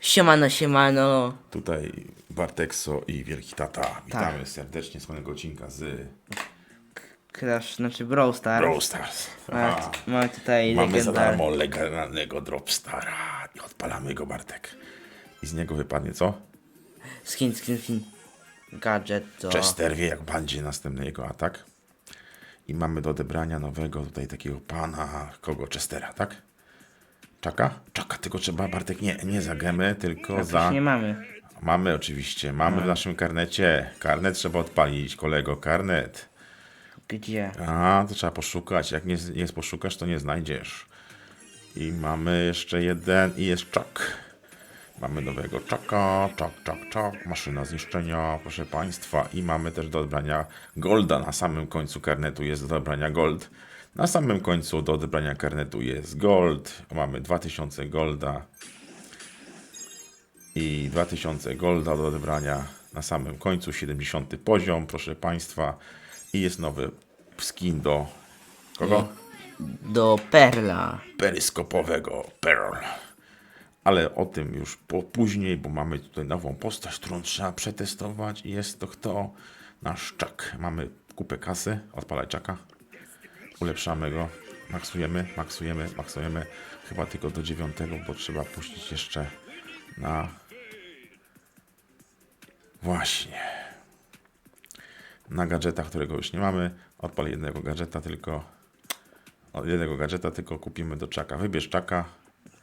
Siemano, siemano. Tutaj Bartekso i Wielki Tata. Witamy serdecznie z kolejnego odcinka z Crash, znaczy Brawl Stars. Brawl Stars. Mamy, Aha. mamy tutaj Mamy za legendar... darmo legendarnego Dropstara i odpalamy go Bartek. I z niego wypadnie co? Skin, skin, skin. Gadżet to... Chester wie jak będzie następny jego atak. I mamy do odebrania nowego tutaj takiego pana, kogo? Chestera, tak? Czaka? Czaka, tylko trzeba Bartek nie, nie za gemę, tylko A za... nie mamy. Mamy oczywiście, mamy w naszym karnecie. Karnet trzeba odpalić, kolego, karnet. Gdzie? A, to trzeba poszukać. Jak nie, nie poszukasz, to nie znajdziesz. I mamy jeszcze jeden i jest czak. Mamy nowego czaka, czak, czak, czak, maszyna zniszczenia, proszę Państwa. I mamy też do odebrania golda. Na samym końcu karnetu jest do odebrania gold. Na samym końcu do odebrania karnetu jest gold. Mamy 2000 golda. I 2000 golda do odebrania na samym końcu, 70 poziom, proszę Państwa. I jest nowy skin do kogo? Do Perla. Peryskopowego Pearl. Ale o tym już po, później, bo mamy tutaj nową postać, którą trzeba przetestować. I jest to kto? Nasz czak. Mamy kupę kasy, odpalaj czaka. Ulepszamy go, maksujemy, maksujemy, maksujemy. Chyba tylko do dziewiątego, bo trzeba puścić jeszcze na... Właśnie. Na gadżeta, którego już nie mamy. Odpal jednego gadżeta tylko. Od jednego gadżeta tylko kupimy do czaka. Wybierz czaka,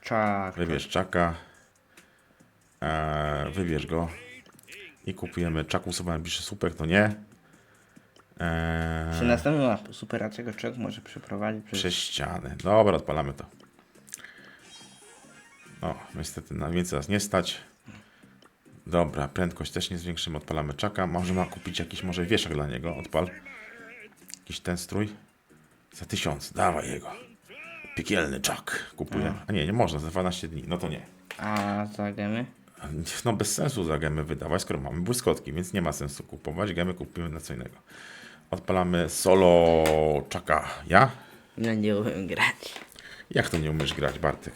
Czak. wybierz czaka, eee, wybierz go i kupujemy czaku. Sobie najbliższy słupek, to nie. Eee, Przy następnym map superaczego czek może przeprowadzić przez... przez ściany. Dobra, odpalamy to. O, niestety na więcej nas nie stać. Dobra, prędkość też nie zwiększymy, odpalamy czaka. Może ma kupić jakiś może wieszak dla niego, odpal. Jakiś ten strój. Za tysiąc, dawaj jego. Piekielny czak kupuję. A nie, nie można, za 12 dni, no to nie. A za gemy? No bez sensu za gemy wydawać, skoro mamy błyskotki, więc nie ma sensu kupować. Gemy kupimy na co innego. Odpalamy solo czaka. Ja? No nie umiem grać. Jak to nie umiesz grać, Bartek?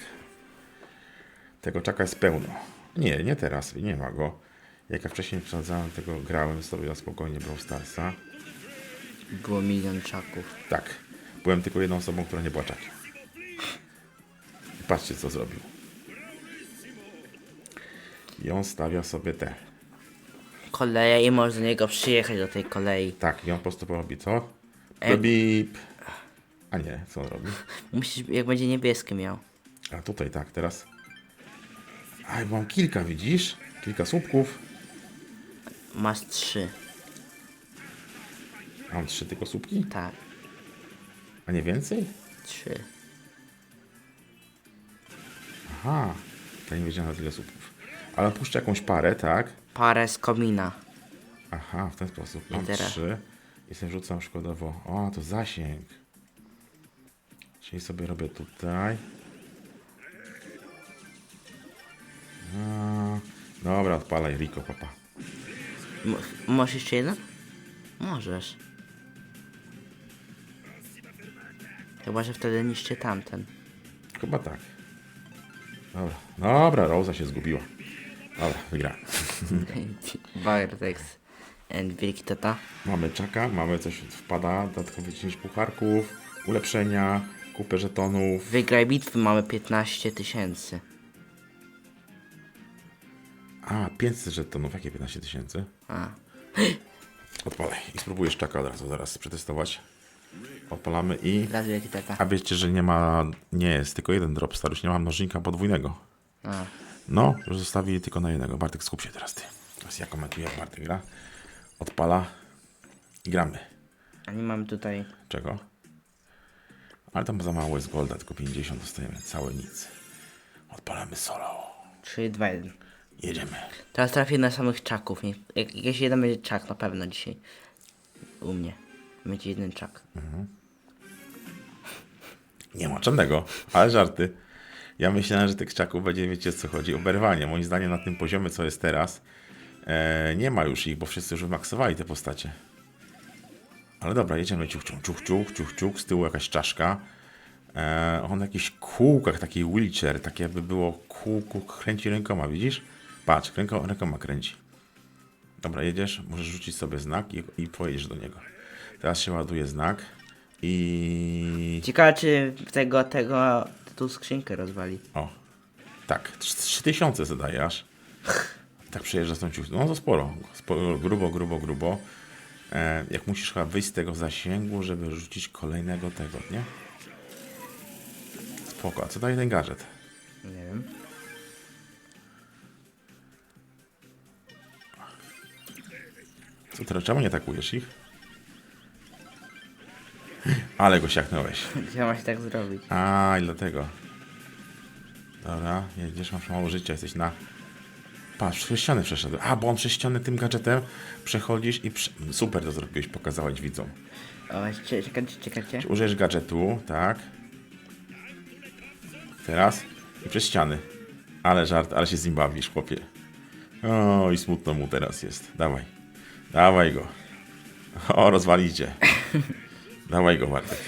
Tego czaka jest pełno. Nie, nie teraz, nie ma go. Jak ja wcześniej przesadzałem tego, grałem sobie na spokojnie Brawl Starsa. Było milion czaków. Tak, byłem tylko jedną osobą, która nie była czakiem. I patrzcie, co zrobił. I on stawia sobie te. Koleje i może do niego przyjechać do tej kolei. Tak, i on po prostu robi co? Ej. Bip. A nie, co on robi? Musisz, jak będzie niebieskie miał. A tutaj tak, teraz. Aj, mam kilka, widzisz? Kilka słupków. Masz trzy. Mam trzy tylko słupki? Tak, A nie więcej? trzy. Aha, to nie wiedziałem na tyle słupków. Ale puszczę jakąś parę, tak? Parę z komina. Aha, w ten sposób. Mam teraz? trzy. I sobie rzucam przykładowo. O, to zasięg. Czyli sobie robię tutaj. A, dobra, odpalaj Rico, papa. M- możesz jeszcze jeden? Możesz. Chyba, że wtedy niszczy tamten. Chyba tak. Dobra, dobra, Rosa się zgubiła. Dobra, wygrałem. Bartex and Wielki Tata. Mamy czaka, mamy coś wpada, dodatkowe 10 pucharków, ulepszenia, kupę żetonów. Wygraj bitwy mamy 15 tysięcy. A, 500 żetonów, jakie 15 tysięcy? A. Odpalaj i spróbujesz czaka od razu zaraz przetestować. Odpalamy i... Raz Wielki Tata. A wiecie, że nie ma... Nie jest tylko jeden dropstar, już nie ma mnożnika podwójnego. A. No, już zostawili tylko na jednego. Bartek, skup się teraz ty. Teraz ja komentuję, jak Bartek gra. Odpala i gramy. A nie mamy tutaj. Czego? Ale tam za mało jest golda, tylko 50 dostajemy, całe nic. Odpalamy solo. 3, 2, 1. Jedziemy. Teraz trafię na samych czaków. Nie? Jak, jakiś jeden będzie czak na pewno dzisiaj. U mnie. Będzie jeden czak. Nie ma żadnego, ale żarty. Ja myślałem, że tych czaków będzie, wiecie co chodzi, oberwanie. Moim zdaniem na tym poziomie, co jest teraz, e, nie ma już ich, bo wszyscy już wymaksowali te postacie. Ale dobra, jedziemy ciuch, ciuch, ciuch, ciuch, ciuch, ciuch, z tyłu jakaś czaszka. E, on na jakichś kółkach, taki wheelchair, takie jakby było kółku, kręci rękoma, widzisz? Patrz, ręko, rękoma kręci. Dobra, jedziesz, możesz rzucić sobie znak i, i pojedziesz do niego. Teraz się ładuje znak i... Ciekawe, czy tego, tego, tu skrzynkę rozwali. O, tak, 3000 zadaje aż. Tak przejeżdża z tą ciuchą. No to sporo, sporo, grubo, grubo, grubo. E, jak musisz chyba wyjść z tego zasięgu, żeby rzucić kolejnego tego, nie? Spoko, a co daje ten gadżet? Nie wiem. Co teraz, czemu nie atakujesz ich? Ale go siaknąłeś. Chciałaś tak zrobić. A, i dlatego. Dobra, jedziesz, masz mało życia, jesteś na... Patrz, przez ścianę przeszedł. A, bo on przez ścianę tym gadżetem przechodzisz i... Prze... Super to zrobiłeś, pokazałeś widzom. O, cie- czekajcie, czekajcie. Użyjesz gadżetu, tak. Teraz i przez ściany. Ale żart, ale się z nim bawisz, chłopie. O, i smutno mu teraz jest. Dawaj. Dawaj go. O, rozwalicie. Dawaj go, Bartek.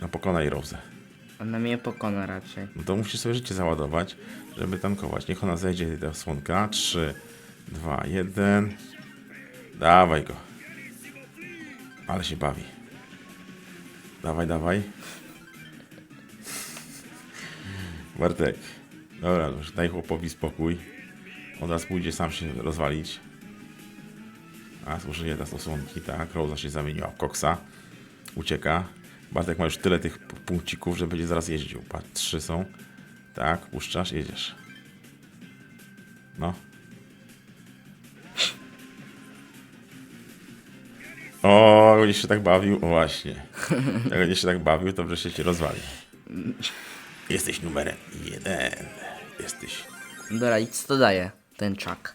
No pokonaj Rose. Ona mnie pokona raczej. No to musisz sobie życie załadować, żeby tankować. Niech ona zejdzie do słonka. 3, 2, 1. Dawaj go. Ale się bawi. Dawaj, dawaj. Bartek. Dobra, już daj chłopowi spokój. On raz pójdzie sam się rozwalić. A, użyje teraz osłonki, tak. Rosa się zamieniła w koksa. Ucieka. Bartek ma już tyle tych punkcików, że będzie zaraz jeździł. Patrz, trzy są. Tak, puszczasz, jedziesz. No. O, będziesz się tak bawił? O, właśnie. Jak się tak bawił, to wreszcie cię rozwali. Jesteś numerem jeden. Jesteś. Dobra, i co to daje? Ten czak.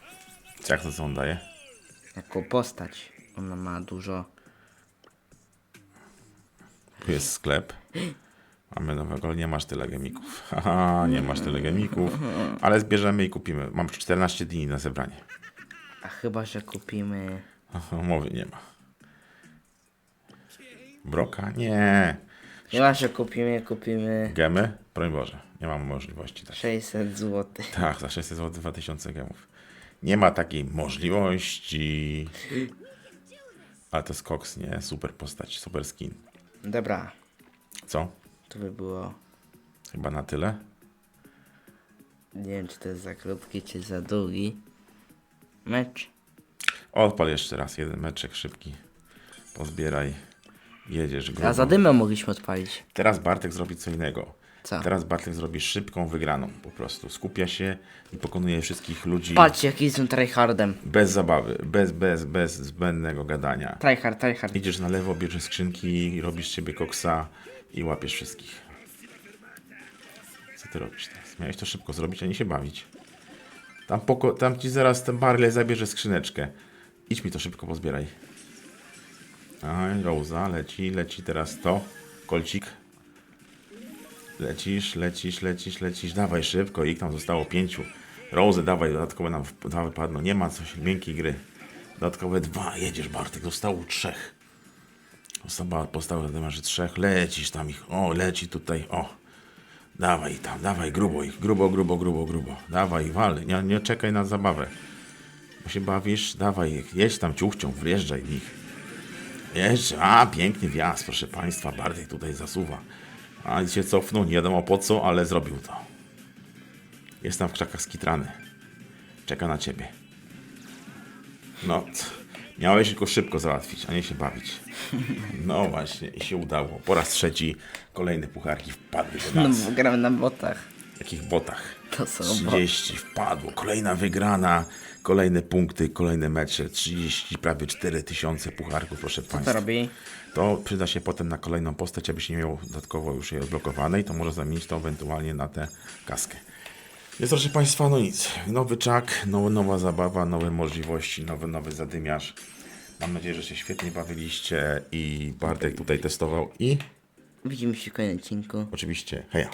Jak to co on daje? Jako postać. Ona ma dużo. Tu jest sklep. Mamy nowego, nie masz tyle gemików. Haha, nie masz tyle gemików. Ale zbierzemy i kupimy. Mam 14 dni na zebranie. A chyba, że kupimy. Aha, Umowy nie ma. Broka? Nie. Chyba, że kupimy, kupimy Gemy? Broń Boże. Nie mam możliwości. Tak, 600 zł. tak za 600 zł 2000 gemów. Nie ma takiej możliwości. Ale to jest nie? Super postać, super skin. Dobra, Co? to by było. Chyba na tyle. Nie wiem, czy to jest za krótki, czy za długi. Mecz. Odpal jeszcze raz jeden meczek szybki. Pozbieraj. Jedziesz grubo. A za dymem mogliśmy odpalić. Teraz Bartek zrobi co innego. Co? Teraz Bartek zrobi szybką wygraną po prostu. Skupia się i pokonuje wszystkich ludzi Patrzcie, jaki jestem tryhardem. bez zabawy, bez, bez, bez zbędnego gadania. Tryhard, tryhard. Idziesz na lewo, bierzesz skrzynki, robisz siebie koksa i łapiesz wszystkich. Co ty robisz teraz? Miałeś to szybko zrobić, a nie się bawić. Tam, poko- tam ci zaraz ten Barley zabierze skrzyneczkę. Idź mi to szybko pozbieraj. Aj, Rosa, leci, leci teraz to. Kolcik. Lecisz, lecisz, lecisz, lecisz. Dawaj szybko, ich tam zostało pięciu. Rose, dawaj, dodatkowe nam dwa wypadną. Nie ma coś miękkiej gry. Dodatkowe dwa, jedziesz Bartek, zostało trzech. Osoba postała na że trzech, lecisz tam ich, o, leci tutaj, o. Dawaj tam, dawaj, grubo ich, grubo, grubo, grubo, grubo. Dawaj, wal, nie, nie czekaj na zabawę. Bo się bawisz, dawaj ich, jedź tam ciuchcią, wjeżdżaj w nich. Jedź, a, piękny wjazd, proszę Państwa, Bartek tutaj zasuwa. A się cofnął, nie wiadomo po co, ale zrobił to. Jest tam w krzakach skitrany. Czeka na Ciebie. No, miałeś go szybko załatwić, a nie się bawić. No właśnie, i się udało. Po raz trzeci kolejne pucharki wpadły do No, nas. bo gramy na botach. W jakich botach? To są 30 wpadło, kolejna wygrana, kolejne punkty, kolejne mecze, 30, prawie 4 tysiące pucharków, proszę Co Państwa. to robi? To przyda się potem na kolejną postać, abyś nie miał dodatkowo już jej odblokowanej, to może zamienić to ewentualnie na tę kaskę. Więc proszę Państwa, no nic. Nowy czak, nowa, nowa zabawa, nowe możliwości, nowy, nowy zadymiarz. Mam nadzieję, że się świetnie bawiliście i Bartek tutaj testował i Widzimy się w kolejnym odcinku. oczywiście heja.